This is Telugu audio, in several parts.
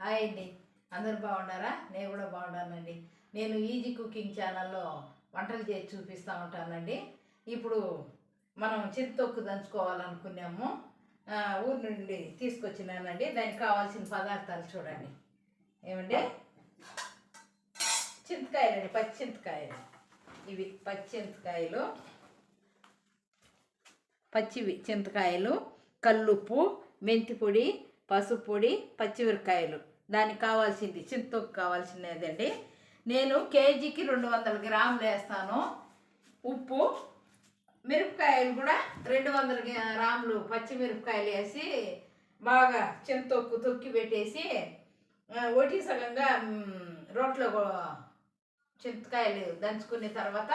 హాయ్ అండి. అందరూ బాగున్నారా? నేను కూడా బాగున్నానండి. నేను ఈజీ కుకింగ్ ఛానల్లో వంటలు చేసి చూపిస్తూ ఉంటానండి. ఇప్పుడు మనం చింతొక్కు దంచుకోవాలనుకున్నాము. ఊరి నుండి తీసుకొచ్చినానండి. దానికి కావాల్సిన పదార్థాలు చూడండి. ఏమండి? చింతకాయలండి పచ్చి చింతకాయలు ఇవి పచ్చి చింతకాయలు పచ్చివి చింతకాయలు కల్లుప్పు మెంతిపొడి పొడి పసుపు పొడి పచ్చిమిరకాయలు దానికి కావాల్సింది చింతకు కావాల్సినదండి నేను కేజీకి రెండు వందల గ్రాములు వేస్తాను. ఉప్పు మిరపకాయలు కూడా రెండు వందల గ్రాములు పచ్చిమిరపకాయలు వేసి బాగా చింతొక్కు తొక్కి పెట్టేసి ఆ, ఒకటి సగంగా రోట్లో చింతకాయలు దంచుకున్న తర్వాత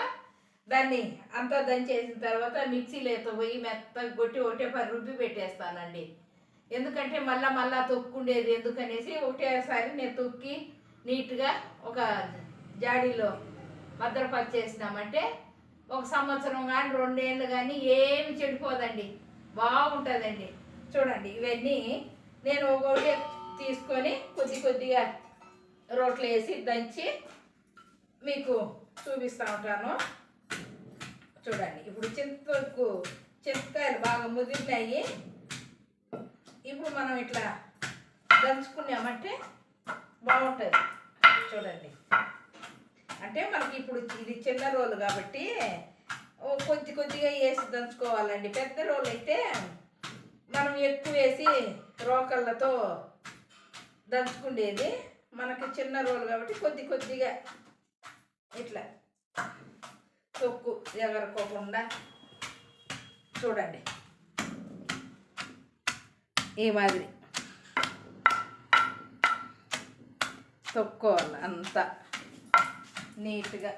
దాన్ని అంతా దంచేసిన తర్వాత మిక్సీలో పోయి మెత్తగా కొట్టి ఒకటే పది రుబ్బి పెట్టేస్తానండి. ఎందుకంటే మళ్ళా మళ్ళా తొక్కుండేది ఎందుకనేసి ఒకటేసారి నేను తొక్కి నీట్గా ఒక జాడీలో భద్రపరిచేసినామంటే ఒక సంవత్సరం కానీ రెండేళ్ళు కానీ ఏమి చెడిపోదండి. బాగుంటుందండి. చూడండి ఇవన్నీ నేను ఒకటి తీసుకొని కొద్ది కొద్దిగా రోట్లు వేసి దంచి మీకు చూపిస్తూ ఉంటాను. చూడండి ఇప్పుడు చింతకు చింతకాయలు బాగా ముదిరినాయి. ఇప్పుడు మనం ఇట్లా దంచుకున్నామంటే బాగుంటుంది. చూడండి. అంటే మనకి ఇప్పుడు ఇది చిన్న రోలు కాబట్టి కొద్ది కొద్దిగా వేసి దంచుకోవాలండి. పెద్ద రోలు అయితే మనం ఎక్కువ వేసి రోకళ్ళతో దంచుకుండేది మనకి చిన్న రోలు కాబట్టి కొద్ది కొద్దిగా ఇట్లా తొక్కు ఎగరకోకుండా చూడండి. ఈ మాదిరి. తొక్కోవాలి అంతా నీట్గా.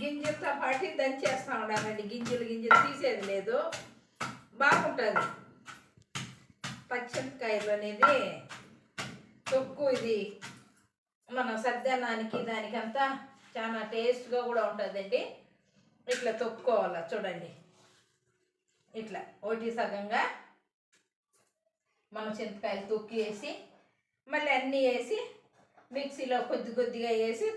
గింజలతో పాటు దంచేస్తా ఉండాలండి. గింజలు గింజలు తీసేది లేదు. బాగుంటుంది. పచ్చిమిరపకాయలు అనేది తొక్కు ఇది. మన సద్దనానికి దానికంతా చాలా టేస్ట్గా కూడా ఉంటుందండి. ఇట్లా తొక్కుకోవాలా చూడండి. ఇట్లా ఒకటి సగంగా మనం చింతకాయలు తొక్కి వేసి మళ్ళీ అన్నీ వేసి మిక్సీలో కొద్ది కొద్దిగా వేసి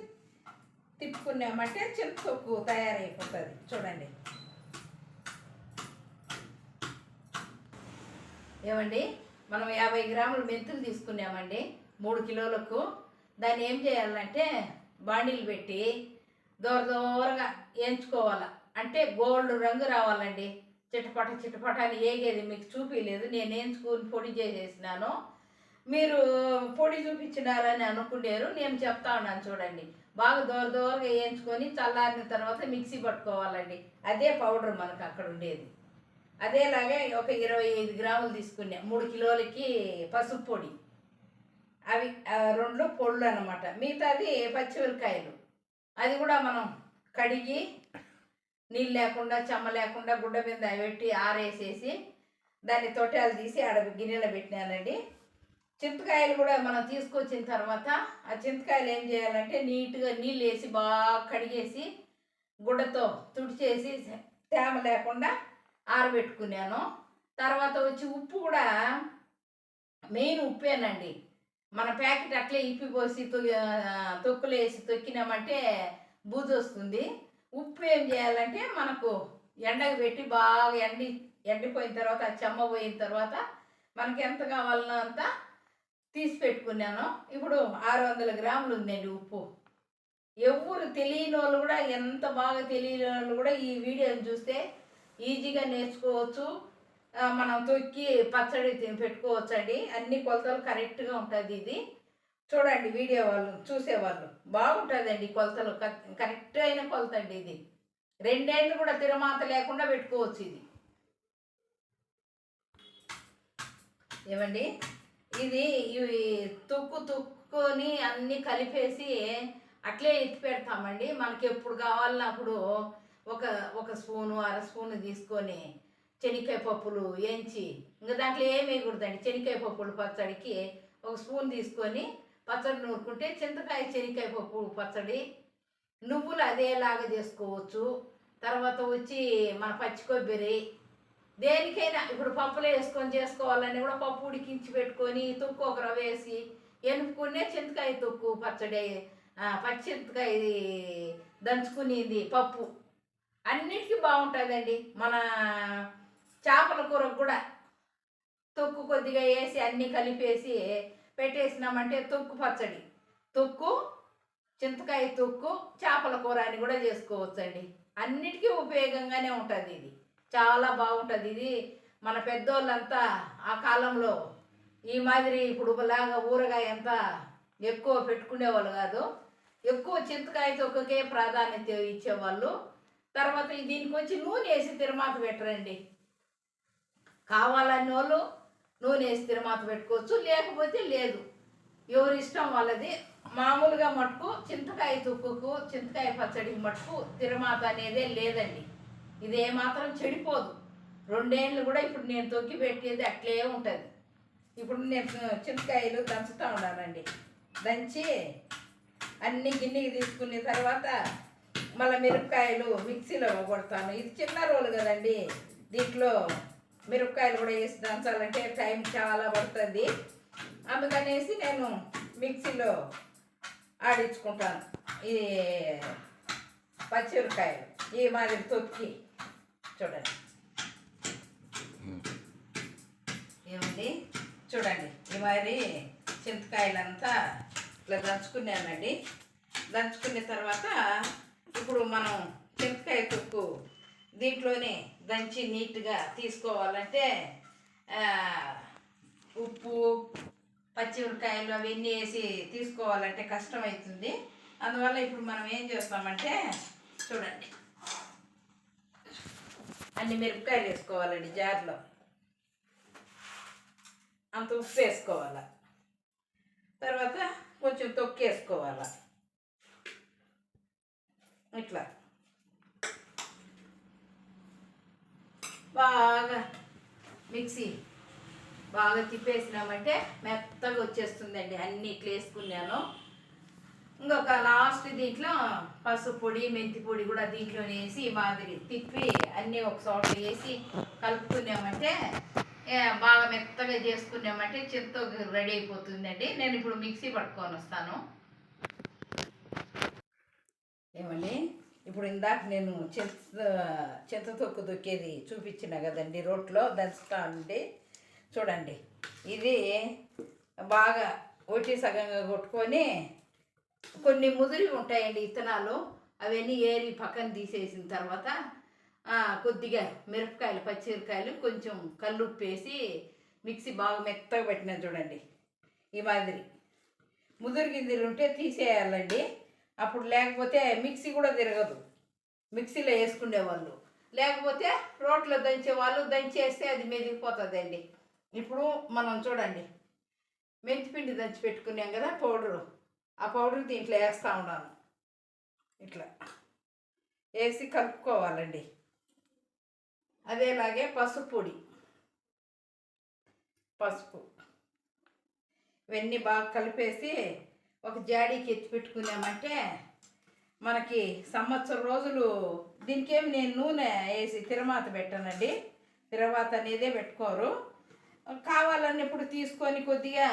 తిప్పుకున్నామంటే చింతొక్కు తయారైపోతుంది. చూడండి. ఏమండి? మనం యాభై గ్రాములు మెంతులు తీసుకున్నామండి. మూడు కిలోలకు. దాన్ని ఏం చేయాలంటే బాండీలు పెట్టి దూర దూరగా వేయించుకోవాలి అంటే గోల్డ్ రంగు రావాలండి. చిటపట చిటపట అని ఏగేది మీకు చూపించలేదు నేను ఎంచుకుని పొడి చేసేసినాను. మీరు పొడి చూపించినారని అనుకునేరు. నేను చెప్తా ఉన్నాను చూడండి. బాగా దూర దూరంగా వేయించుకొని చల్లారిన తర్వాత మిక్సీ పట్టుకోవాలండి. అదే పౌడర్ మనకు అక్కడ ఉండేది. అదేలాగే ఒక ఇరవై ఐదు గ్రాములు తీసుకున్నా. మూడు కిలోలకి పసుపు పొడి. అవి రెండు పొళ్ళు అనమాట మిగతాది పచ్చిమిరకాయలు అది కూడా మనం కడిగి నీళ్ళు లేకుండా చెమ్మ లేకుండా గుడ్డ మీద పెట్టి ఆరేసేసి దాన్ని తొట్టాలు తీసి ఆడ గిన్నెలో పెట్టినానండి. చింతకాయలు కూడా మనం తీసుకొచ్చిన తర్వాత ఆ చింతకాయలు ఏం చేయాలంటే నీట్గా నీళ్ళు వేసి బాగా కడిగేసి గుడ్డతో తుడిచేసి తేమ లేకుండా ఆరబెట్టుకున్నాను. తర్వాత వచ్చి ఉప్పు కూడా మెయిన్ ఉప్పేనండి. మన ప్యాకెట్ అట్లే ఇప్పి పోసి తొక్కులు వేసి తొక్కినామంటే బూజు వస్తుంది ఉప్పు ఏం చేయాలంటే మనకు ఎండకు పెట్టి బాగా ఎండి ఎండిపోయిన తర్వాత చెమ్మ పోయిన తర్వాత మనకి ఎంత కావాలనో అంత తీసి పెట్టుకున్నాను. ఇప్పుడు ఆరు వందల గ్రాములు ఉందండి ఉప్పు. ఎవరు తెలియని వాళ్ళు కూడా ఎంత బాగా తెలియని వాళ్ళు కూడా ఈ వీడియోని చూస్తే ఈజీగా నేర్చుకోవచ్చు. మనం తొక్కి పచ్చడి పెట్టుకోవచ్చండి. అన్ని కొలతలు కరెక్ట్గా ఉంటుంది ఇది. చూడండి వీడియో వాళ్ళు చూసేవాళ్ళు. బాగుంటుందండి కొలతలు. క- కరెక్ట్ అయిన కొలత అండి ఇది. రెండేళ్ళు కూడా తిరమాత లేకుండా పెట్టుకోవచ్చు ఇది. ఏమండి? ఇది ఇవి తొక్కు తుక్కుని అన్నీ కలిపేసి అట్లే ఎత్తి పెడతామండి. మనకి ఎప్పుడు కావాలన్నప్పుడు ఒక ఒక స్పూను అర స్పూను తీసుకొని శనక్కాయ పప్పులు వేయించి ఇంకా దాంట్లో ఏమి వేయకూడదండి. శనక్కాయ పప్పులు పచ్చడికి ఒక స్పూన్ తీసుకొని పచ్చడి నూరుకుంటే చింతకాయ శనక్కాయ పప్పు పచ్చడి నువ్వులు అదేలాగా చేసుకోవచ్చు. తర్వాత వచ్చి మన పచ్చి కొబ్బరి దేనికైనా ఇప్పుడు పప్పులు వేసుకొని చేసుకోవాలని కూడా పప్పు ఉడికించి పెట్టుకొని తొక్కు ఒక రవ్వ వేసి ఎనుపుకునే చింతకాయ తొక్కు పచ్చడి పచ్చి చింతకాయ దంచుకునేది పప్పు. అన్నిటికీ బాగుంటుందండి. మన చేపల కూర కూడా తొక్కు కొద్దిగా వేసి అన్నీ కలిపేసి పెట్టేసినామంటే తొక్కు పచ్చడి. తొక్కు చింతకాయ తొక్కు చేపల కూర అని కూడా చేసుకోవచ్చండి. అన్నిటికీ ఉపయోగంగానే ఉంటుంది ఇది. చాలా బాగుంటుంది. ఇది మన పెద్దోళ్ళంతా ఆ కాలంలో ఈ మాదిరి ఇప్పుడు లాగా ఊరగాయ అంతా ఎక్కువ పెట్టుకునేవాళ్ళు కాదు. ఎక్కువ చింతకాయ తొక్కకే ప్రాధాన్యత ఇచ్చేవాళ్ళు. తర్వాత దీనికి వచ్చి నూనె వేసి తిరుమాత పెట్టరండి. కావాలని వాళ్ళు నూనె వేసి తిరుమాత పెట్టుకోవచ్చు లేకపోతే లేదు. ఎవరి ఇష్టం వాళ్ళది. మామూలుగా మటుకు చింతకాయ తుక్కుకు చింతకాయ పచ్చడికి మటుకు తిరుమాత అనేదే లేదండి. ఇది ఏమాత్రం చెడిపోదు. రెండేళ్ళు కూడా ఇప్పుడు నేను తొక్కి పెట్టేది అట్లే ఉంటుంది. ఇప్పుడు నేను చింతకాయలు దంచుతూ ఉన్నానండి. దంచి అన్ని గిన్నెకి తీసుకున్న తర్వాత మళ్ళీ మిరపకాయలు మిక్సీలో కొడతాను ఇది చిన్న రోలు కదండి. దీంట్లో మిరపకాయలు కూడా వేసి దంచాలంటే టైం చాలా పడుతుంది. అందుకనేసి నేను మిక్సీలో ఆడించుకుంటాను. ఈ పచ్చిమిరపకాయలు ఈ మాదిరి తొక్కి. చూడండి. ఏమండి? చూడండి. ఈ మాదిరి చింతకాయలంతా ఇట్లా దంచుకున్నానండి. దంచుకున్న తర్వాత ఇప్పుడు మనం చింతకాయ తొక్కు దీంట్లోనే దంచి నీట్గా తీసుకోవాలంటే ఉప్పు పచ్చిమిరకాయలు అవన్నీ వేసి తీసుకోవాలంటే కష్టమవుతుంది అందువల్ల ఇప్పుడు మనం ఏం చేస్తామంటే చూడండి. అన్ని మిరపకాయలు వేసుకోవాలండి జార్లో. అంత ఉప్పు వేసుకోవాలి. తర్వాత కొంచెం తొక్కేసుకోవాలి. ఇట్లా. బాగా మిక్సీ బాగా తిప్పేసినామంటే మెత్తగా వచ్చేస్తుందండి. అన్ని ఇట్లా వేసుకున్నాను. ఇంకొక లాస్ట్ దీంట్లో పసుపు పొడి మెంతి పొడి కూడా దీంట్లో వేసి మాదిరి తిప్పి అన్నీ ఒక చోట వేసి కలుపుకున్నామంటే బాగా మెత్తగా చేసుకున్నామంటే చింత రెడీ అయిపోతుందండి. నేను ఇప్పుడు మిక్సీ పట్టుకొని వస్తాను. ఏమండి? ఇప్పుడు ఇందాక నేను చింత చింత తొక్కు దొక్కేది చూపించిన కదండి రోట్లో దంచుతా ఉండి చూడండి. ఇది బాగా ఒట్టి సగంగా కొట్టుకొని కొన్ని ముదిరి ఉంటాయండి ఇత్తనాలు. అవన్నీ ఏరి పక్కన తీసేసిన తర్వాత కొద్దిగా మిరపకాయలు పచ్చిమిరపకాయలు కొంచెం కల్లుప్పు వేసి మిక్సీ బాగా మెత్తగా పెట్టినా చూడండి. ఈ మాదిరి. ముదురు గింజలు ఉంటే తీసేయాలండి. అప్పుడు లేకపోతే మిక్సీ కూడా తిరగదు. మిక్సీలో వేసుకునేవాళ్ళు లేకపోతే రోట్లో దంచేవాళ్ళు దంచేస్తే అది మెదిగిపోతుందండి ఇప్పుడు మనం చూడండి. మెంతిపిండి దంచి పెట్టుకున్నాం కదా పౌడరు. ఆ పౌడర్ దీంట్లో వేస్తూ ఉన్నాను. ఇట్లా. వేసి కలుపుకోవాలండి. అదేలాగే పసుపు పొడి పసుపు. ఇవన్నీ బాగా కలిపేసి ఒక జాడీకి ఎత్తి పెట్టుకున్నామంటే మనకి సంవత్సరం రోజులు దీనికేమి నేను నూనె వేసి తిరమాత పెట్టానండి. తిరమాత అనేదే పెట్టుకోరు. కావాలన్నప్పుడు తీసుకొని కొద్దిగా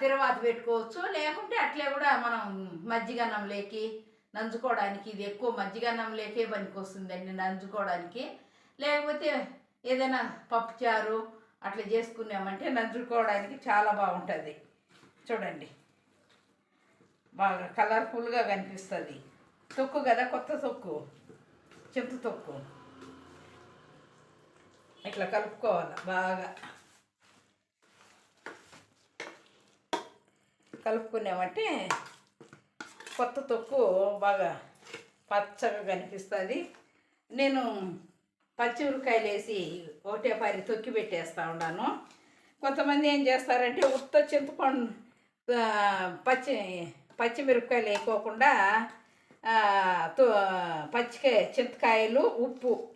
తిరవాత పెట్టుకోవచ్చు. లేకుంటే అట్లే కూడా మనం మజ్జిగన్నంలోకి నంచుకోవడానికి ఇది ఎక్కువ మజ్జిగన్నంలోకే పనికి వస్తుందండి నంచుకోవడానికి. లేకపోతే ఏదైనా పప్పుచారు అట్లా చేసుకున్నామంటే నంచుకోవడానికి చాలా బాగుంటుంది. చూడండి. బాగా కలర్ఫుల్గా కనిపిస్తుంది. తొక్కు కదా కొత్త తొక్కు? చింత తొక్కు. ఇట్లా కలుపుకోవాలి బాగా. కలుపుకున్నామంటే కొత్త తొక్కు బాగా పచ్చగా కనిపిస్తుంది. నేను పచ్చిమిరకాయలు వేసి ఒకటే పారి తొక్కి పెట్టేస్తూ ఉన్నాను. కొంతమంది ఏం చేస్తారంటే ఉత్త చింతపండు పచ్చి పచ్చిమిరపకాయలు వేయకోకుండా తో- పచ్చికాయ చింతకాయలు ఉప్పు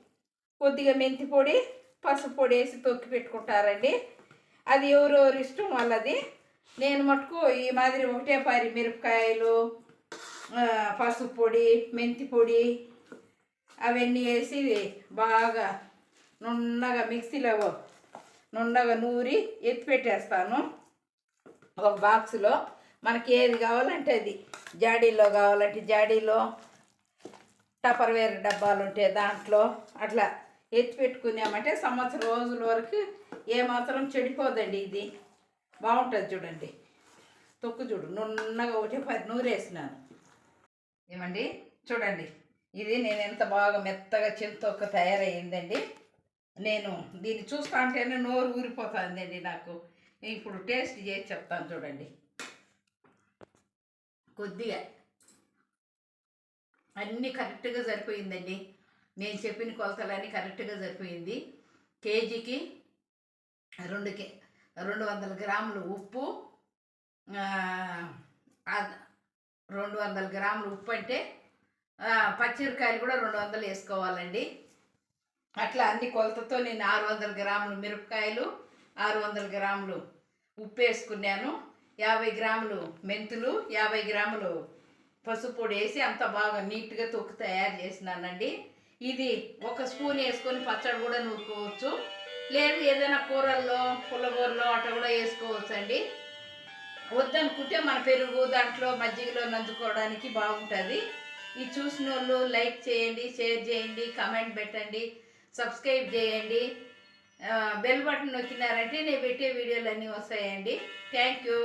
కొద్దిగా మెంతి పొడి పసుపు పొడి వేసి తొక్కి పెట్టుకుంటారండి. అది ఎవరెవరి ఇష్టం వాళ్ళది. నేను మటుకు ఈ మాదిరి ఒకటే పారి మిరపకాయలు పసుపు పొడి మెంతి పొడి అవన్నీ వేసి బాగా నున్నగా మిక్సీలో నున్నగా నూరి ఎత్తి పెట్టేస్తాను. ఒక బాక్స్లో. మనకి ఏది కావాలంటే అది. జాడీలో కావాలంటే జాడీలో టపర్వేర్ డబ్బాలు ఉంటాయి దాంట్లో అట్లా ఎత్తి పెట్టుకున్నామంటే సంవత్సరం రోజుల వరకు ఏమాత్రం చెడిపోదండి ఇది. బాగుంటుంది చూడండి. తొక్కు చూడు నున్నగా ఒకటి పది నూరేసినాను ఏమండి? చూడండి. ఇది నేను ఎంత బాగా మెత్తగా చింతొక్క తయారయ్యిందండి. నేను దీన్ని చూస్తా ఉంటేనే నోరు ఊరిపోతుందండి నాకు. ఇప్పుడు టేస్ట్ చేసి చెప్తాను చూడండి. కొద్దిగా. అన్నీ కరెక్ట్గా సరిపోయిందండి. నేను చెప్పిన కొలతలన్నీ కరెక్ట్గా సరిపోయింది. కేజీకి రెండు కే రెండు వందల గ్రాములు ఉప్పు రెండు వందల గ్రాములు ఉప్పు అంటే పచ్చిమిరకాయలు కూడా రెండు వందలు వేసుకోవాలండి. అట్లా అన్ని కొలతతో నేను ఆరు వందల గ్రాములు మిరపకాయలు ఆరు వందల గ్రాములు ఉప్పు వేసుకున్నాను. యాభై గ్రాములు మెంతులు యాభై గ్రాములు పసుపు పొడి వేసి అంత బాగా నీట్గా తొక్కు తయారు చేసినానండి. ఇది ఒక స్పూన్ వేసుకొని పచ్చడి కూడా నూరుకోవచ్చు. లేదు ఏదైనా కూరల్లో పుల్లగూరలో అట్లా కూడా వేసుకోవచ్చు అండి వద్దనుకుంటే మన పెరుగు దాంట్లో మజ్జిగలో నంచుకోవడానికి బాగుంటుంది. ఇది చూసిన వాళ్ళు లైక్ చేయండి షేర్ చేయండి కామెంట్ పెట్టండి సబ్స్క్రైబ్ చేయండి. బెల్ బటన్ నొక్కినారంటే నేను పెట్టే వీడియోలు అన్నీ వస్తాయండి. Thank you